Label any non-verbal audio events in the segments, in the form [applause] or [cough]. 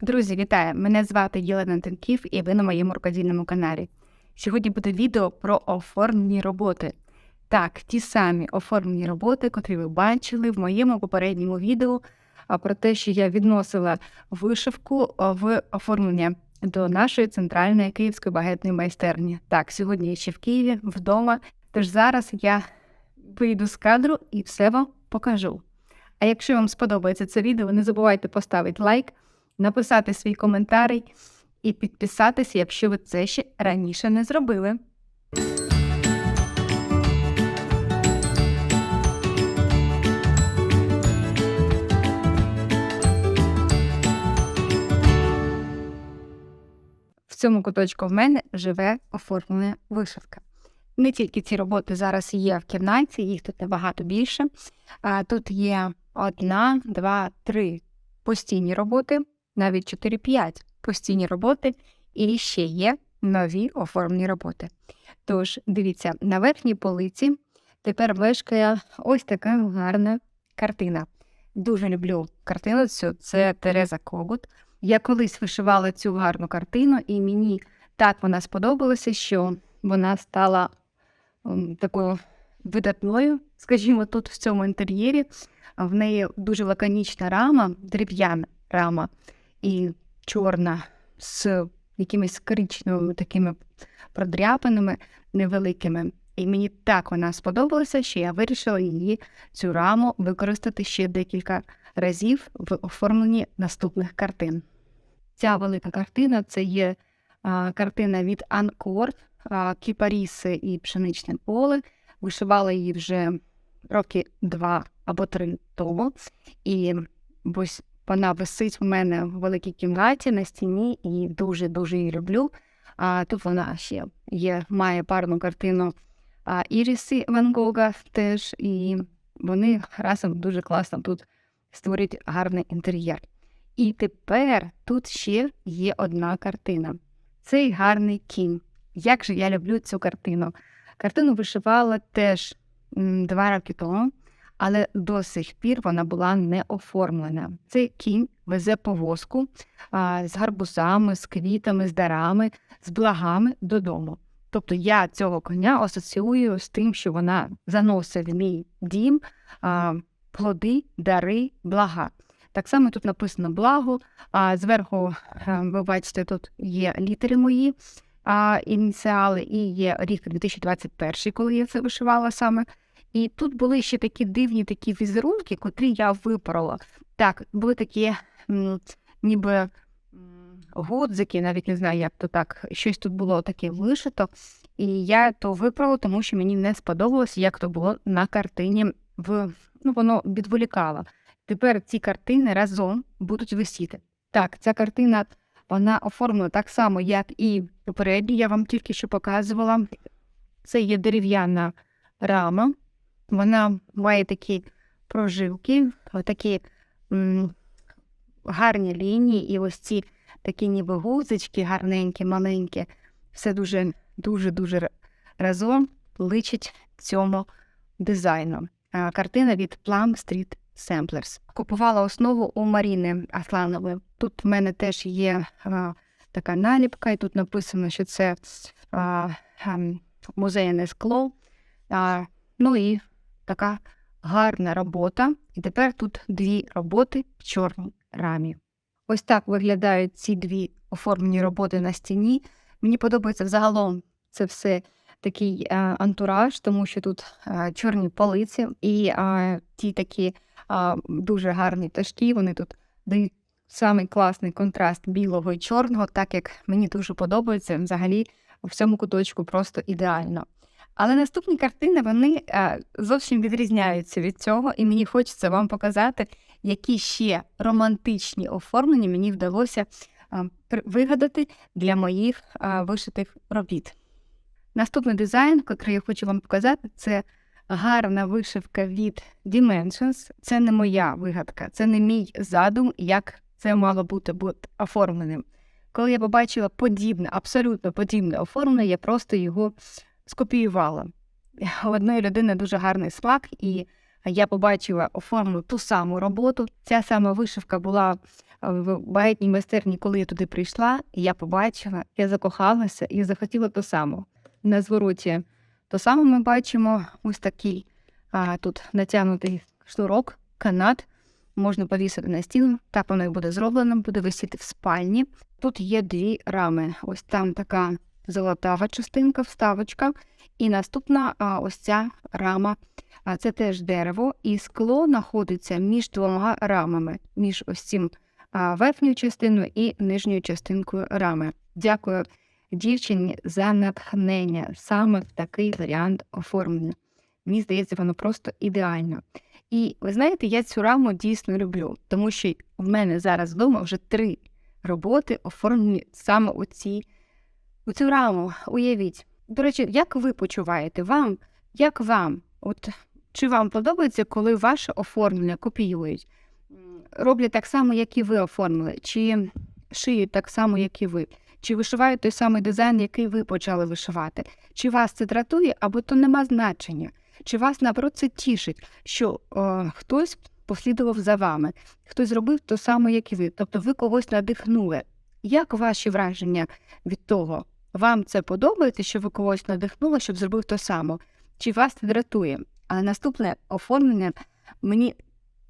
Друзі, вітаю! Мене звати Єлена Тенків і ви на моєму рукодільному каналі. Сьогодні буде відео про оформлені роботи. Так, ті самі оформлені роботи, котрі ви бачили в моєму попередньому відео про те, що я відносила вишивку в оформлення до нашої центральної київської багетної майстерні. Так, сьогодні я ще в Києві вдома. Тож зараз я вийду з кадру і все вам покажу. А якщо вам сподобається це відео, не забувайте поставити лайк, написати свій коментар і підписатися, якщо ви це ще раніше не зробили. В цьому куточку в мене живе оформлена вишивка. Не тільки ці роботи зараз є в кімнаті, їх тут набагато більше. Тут є одна, два, три постійні роботи, навіть 4-5 постійні роботи, і ще є нові оформлені роботи. Тож, дивіться, на верхній полиці тепер мешкає ось така гарна картина. Дуже люблю картину цю, це Тереза Когут. Я колись вишивала цю гарну картину, і мені так вона сподобалася, що вона стала такою видатною, скажімо, тут в цьому інтер'єрі. В неї дуже лаконічна рама, дерев'яна рама і чорна з якимись коричневими такими продряпинами невеликими. І мені так вона сподобалася, що я вирішила її цю раму використати ще декілька разів в оформленні наступних картин. Ця велика картина це є а, картина від Анкор, Кіпаріси і Пшеничне поле. Вишивала її вже роки два або три тому. І ось вона висить у мене в великій кімнаті на стіні і дуже-дуже її люблю. А тут вона ще є, має парну картину а, Іріси Ван Гога теж, і вони разом дуже класно тут створюють гарний інтер'єр. І тепер тут ще є одна картина. Цей гарний кінь. Як же я люблю цю картину. Картину вишивала теж два роки тому, але до сих пір вона була не оформлена. Цей кінь везе повозку з гарбузами, з квітами, з дарами, з благами додому. Тобто я цього коня асоціюю з тим, що вона заносить в мій дім плоди, дари, блага. Так само тут написано благо, а зверху ви бачите, тут є літери мої а, ініціали, і є рік 2021, коли я це вишивала саме. І тут були ще такі дивні такі візерунки, котрі я випорола. Так, були такі ніби гудзики, навіть не знаю, як то так, щось тут було таке вишито. І я то виправила, тому що мені не сподобалося, як то було на картині. В ну воно відволікало. Тепер ці картини разом будуть висіти. Так, ця картина вона оформлена так само, як і попередні. Я вам тільки що показувала. Це є дерев'яна рама. Вона має такі прожилки, такі м, гарні лінії, і ось ці такі ніби гузочки, гарненькі, маленькі. Все дуже дуже дуже разом личить цьому дизайну. Картина від Plum Street Samplers. Купувала основу у Маріни Асланової. Тут в мене теж є а, така наліпка, і тут написано, що це а, а, музейне скло. А, ну і така гарна робота. І тепер тут дві роботи в чорній рамі. Ось так виглядають ці дві оформлені роботи на стіні. Мені подобається взагалом це все такий е, антураж, тому що тут е, чорні полиці і е, ті такі дуже гарні пташки, вони тут дають самий класний контраст білого і чорного, так як мені дуже подобається взагалі в цьому куточку просто ідеально. Але наступні картини вони е, зовсім відрізняються від цього, і мені хочеться вам показати, які ще романтичні оформлення мені вдалося е, вигадати для моїх е, вишитих робіт. Наступний дизайн, який я хочу вам показати, це гарна вишивка від Dimensions. Це не моя вигадка, це не мій задум, як це мало бути бути оформленим. Коли я побачила подібне, абсолютно подібне оформлення, я просто його скопіювала. У одної людини дуже гарний смак, і я побачила оформлену ту саму роботу. Ця сама вишивка була е, в багатній майстерні, коли я туди прийшла, я побачила, я закохалася і захотіла ту саму. На звороті то саме ми бачимо ось такий а, тут натягнутий шнурок, канат. Можна повісити на стіну, так воно і буде зроблено, буде висіти в спальні. Тут є дві рами. Ось там така золотава частинка, вставочка, і наступна ось ця рама. Це теж дерево, і скло знаходиться між двома рамами, між ось цим верхньою частиною і нижньою частинкою рами. Дякую дівчині за натхнення саме в такий варіант оформлення. Мені здається, воно просто ідеально. І ви знаєте, я цю раму дійсно люблю, тому що в мене зараз вдома вже три роботи оформлені саме у, ці, у цю раму. Уявіть. До речі, як ви почуваєте? Вам? Як вам? От чи вам подобається, коли ваше оформлення копіюють? Роблять так само, як і ви оформили, чи шиють так само, як і ви, чи вишивають той самий дизайн, який ви почали вишивати? Чи вас це дратує, або то нема значення? Чи вас наоборот це тішить, що е, хтось послідував за вами, хтось зробив то саме, як і ви, тобто ви когось надихнули? Як ваші враження від того? Вам це подобається, що ви когось надихнули, щоб зробив то саме? Чи вас це дратує? Але наступне оформлення мені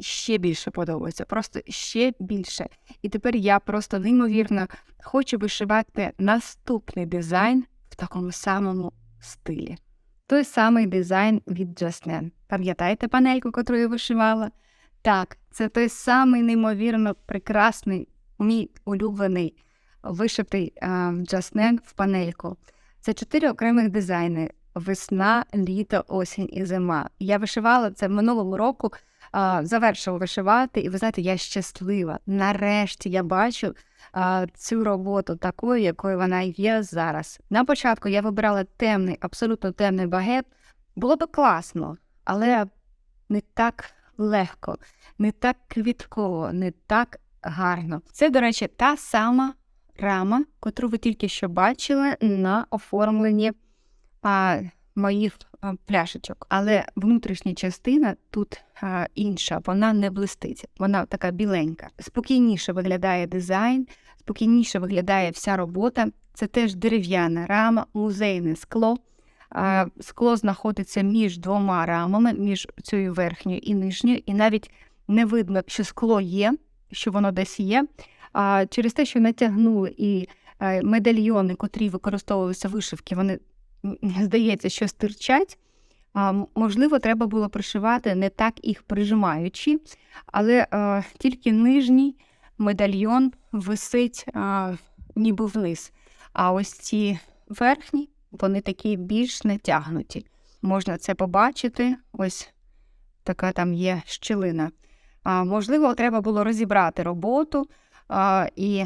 ще більше подобається, просто ще більше. І тепер я просто неймовірно хочу вишивати наступний дизайн в такому самому стилі. Той самий дизайн від Жаснен. Пам'ятаєте панельку, яку я вишивала? Так, це той самий неймовірно прекрасний, мій улюблений вишитий Жаснен в панельку. Це чотири окремих дизайни: весна, літо, осінь і зима. Я вишивала це минулого року, завершила вишивати, і ви знаєте, я щаслива. Нарешті я бачу цю роботу такою, якою вона є зараз. На початку я вибирала темний, абсолютно темний багет. Було б класно, але не так легко, не так квітково, не так гарно. Це, до речі, та сама рама, котру ви тільки що бачили на оформленні а, моїх а, пляшечок. Але внутрішня частина тут а, інша, вона не блистить, вона така біленька. Спокійніше виглядає дизайн, спокійніше виглядає вся робота. Це теж дерев'яна рама, музейне скло. А, Скло знаходиться між двома рамами, між цією верхньою і нижньою, і навіть не видно, що скло є, що воно десь є. А через те, що натягнули і е, медальйони, котрі використовувалися вишивки, вони здається, що стирчать. Можливо, треба було пришивати не так їх прижимаючи, але е, тільки нижній медальйон висить а, ніби вниз. А ось ці верхні, вони такі більш натягнуті. Можна це побачити. Ось така там є щілина. А, можливо, треба було розібрати роботу а, і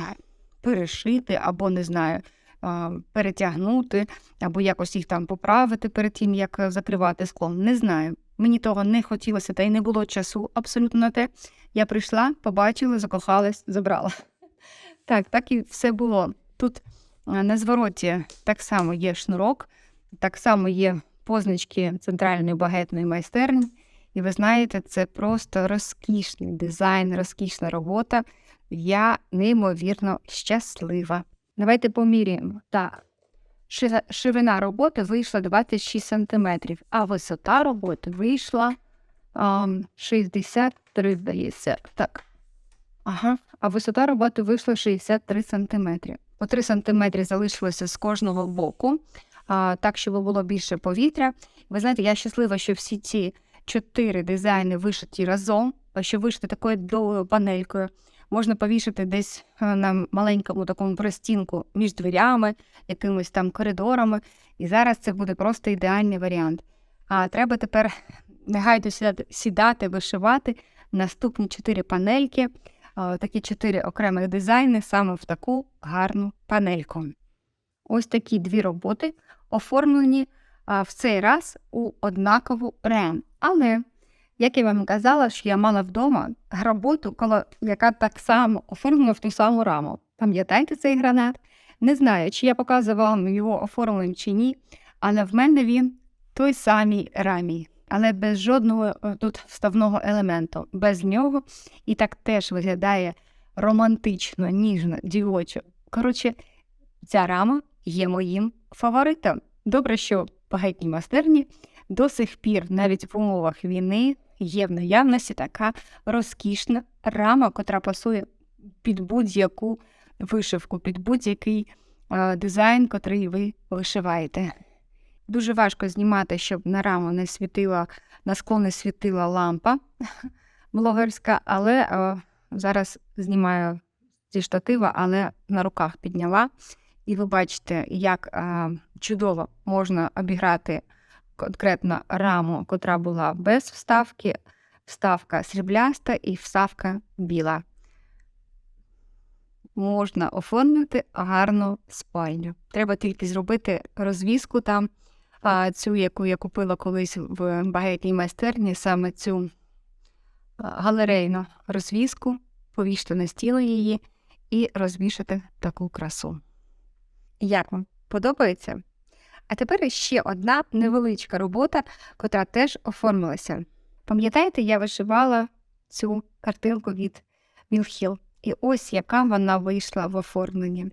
перешити, або не знаю, а, перетягнути, або якось їх там поправити перед тим, як е, закривати склом. Не знаю. Мені того не хотілося, та й не було часу абсолютно на те. Я прийшла, побачила, закохалась, забрала. [laughs] Так, так і все було. Тут е, на звороті так само є шнурок, так само є позначки центральної багетної майстерні. І ви знаєте, це просто розкішний дизайн, розкішна робота. Я неймовірно щаслива. Давайте поміряємо. Так. Ширина роботи вийшла 26 см, а висота роботи вийшла ам, 63, здається. Так. Ага. А висота роботи вийшла 63 см. По 3 см залишилося з кожного боку, а, так, щоб було більше повітря. Ви знаєте, я щаслива, що всі ці чотири дизайни вишиті разом, що вишити такою довгою панелькою. Можна повішати десь е, на маленькому такому простінку між дверями, якимись там коридорами. І зараз це буде просто ідеальний варіант. А треба тепер негайно сідати, сідати вишивати наступні чотири панельки, такі чотири окремих дизайни саме в таку гарну панельку. Ось такі дві роботи оформлені в цей раз у однакову рем. Але, як я вам казала, що я мала вдома роботу, коло- яка так само оформлена в ту саму раму. Пам'ятаєте цей гранат? Не знаю, чи я показувала його оформленим чи ні, але в мене він той самій рамі. але без жодного е, тут вставного елементу. Без нього і так теж виглядає романтично, ніжно, дівочо. Коротше, ця рама є моїм фаворитом. Добре, що в багатій майстерні до сих пір, навіть в умовах війни, є в наявності така розкішна рама, котра пасує під будь-яку вишивку, під будь-який дизайн, котрий ви вишиваєте. Дуже важко знімати, щоб на раму не світила, на скло не світила лампа [laughs] блогерська, але е, зараз знімаю зі штатива, але на руках підняла. І ви бачите, як е, чудово можна обіграти конкретно раму, котра була без вставки, вставка срібляста і вставка біла. Можна оформити гарну спальню. Треба тільки зробити розвіску там, цю, яку я купила колись в багатій майстерні, саме цю галерейну розвіску, повісти на стіл її і розвішати таку красу. Як вам подобається? А тепер ще одна невеличка робота, котра теж оформилася. Пам'ятаєте, я вишивала цю картинку від Мілхіл. І ось яка вона вийшла в оформленні.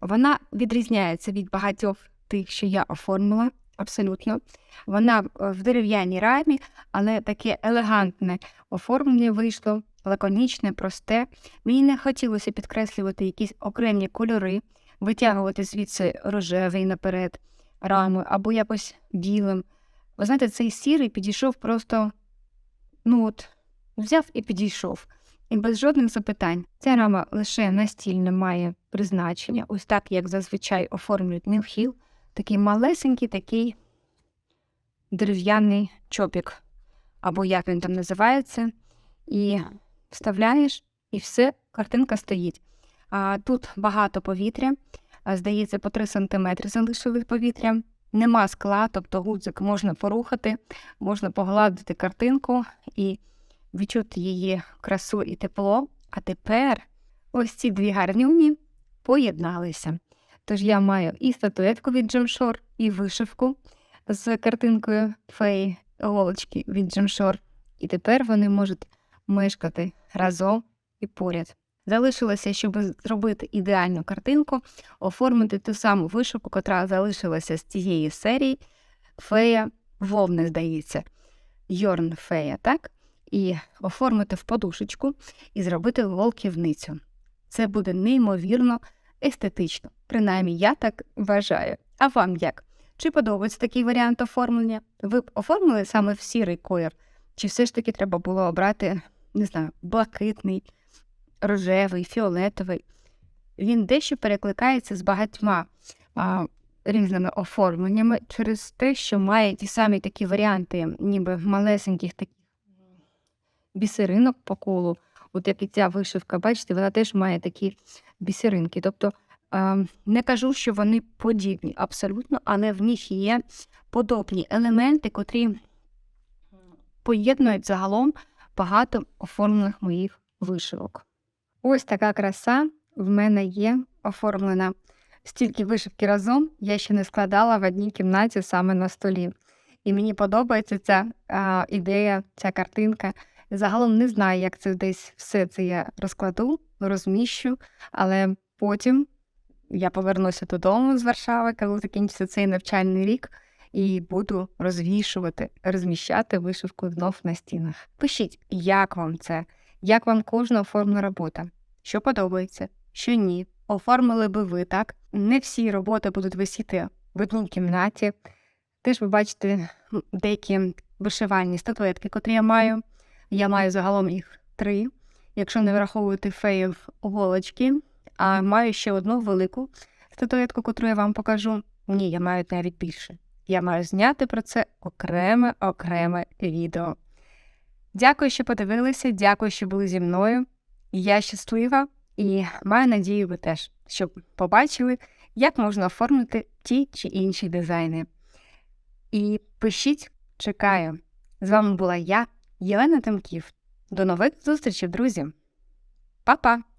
Вона відрізняється від багатьох тих, що я оформила, абсолютно. Вона в дерев'яній рамі, але таке елегантне оформлення вийшло, лаконічне, просте. Мені не хотілося підкреслювати якісь окремі кольори, витягувати звідси рожевий наперед раму або якось білим. Ви знаєте, цей сірий підійшов просто, ну от, взяв і підійшов. І без жодних запитань. Ця рама лише настільне має призначення, ось так, як зазвичай оформлюють Мілхіл, такий малесенький такий дерев'яний чопік, або як він там називається, і вставляєш, і все, картинка стоїть. А Тут багато повітря, здається, по 3 см залишили повітря. Нема скла, тобто гудзик можна порухати, можна погладити картинку і відчути її красу і тепло. А тепер ось ці дві гарнюні поєдналися. Тож я маю і статуетку від Джемшор, і вишивку з картинкою феї голочки від Джемшор. І тепер вони можуть мешкати разом і поряд. Залишилося, щоб зробити ідеальну картинку, оформити ту саму вишивку, котра залишилася з цієї серії. Фея вовни, здається, Йорн фея, так? І оформити в подушечку і зробити волківницю. Це буде неймовірно естетично. Принаймні, я так вважаю. А вам як? Чи подобається такий варіант оформлення? Ви б оформили саме в сірий колір? Чи все ж таки треба було обрати, не знаю, блакитний? Рожевий, фіолетовий. Він дещо перекликається з багатьма а, різними оформленнями через те, що має ті самі такі варіанти, ніби малесеньких таких бісеринок по колу. От як і ця вишивка, бачите, вона теж має такі бісеринки. Тобто не кажу, що вони подібні абсолютно, але в них є подобні елементи, котрі поєднують загалом багато оформлених моїх вишивок. Ось така краса в мене є оформлена. Стільки вишивки разом я ще не складала в одній кімнаті саме на столі. І мені подобається ця а, ідея, ця картинка. Загалом не знаю, як це десь все це я розкладу, розміщу, але потім я повернуся додому з Варшави, коли закінчиться цей навчальний рік, і буду розвішувати, розміщати вишивку знов на стінах. Пишіть, як вам це? Як вам кожна оформлена робота? Що подобається, що ні. Оформили би ви так. Не всі роботи будуть висіти в одній кімнаті. Теж ви бачите деякі вишивальні статуетки, котрі я маю. Я маю загалом їх три, якщо не враховувати феїв голочки, а маю ще одну велику статуетку, котру я вам покажу. Ні, я маю навіть більше. Я маю зняти про це окреме окреме відео. Дякую, що подивилися, дякую, що були зі мною. Я щаслива і маю надію, ви теж, щоб побачили, як можна оформити ті чи інші дизайни. І пишіть, чекаю. З вами була я, Єлена Тимків. До нових зустрічей, друзі. Па-па!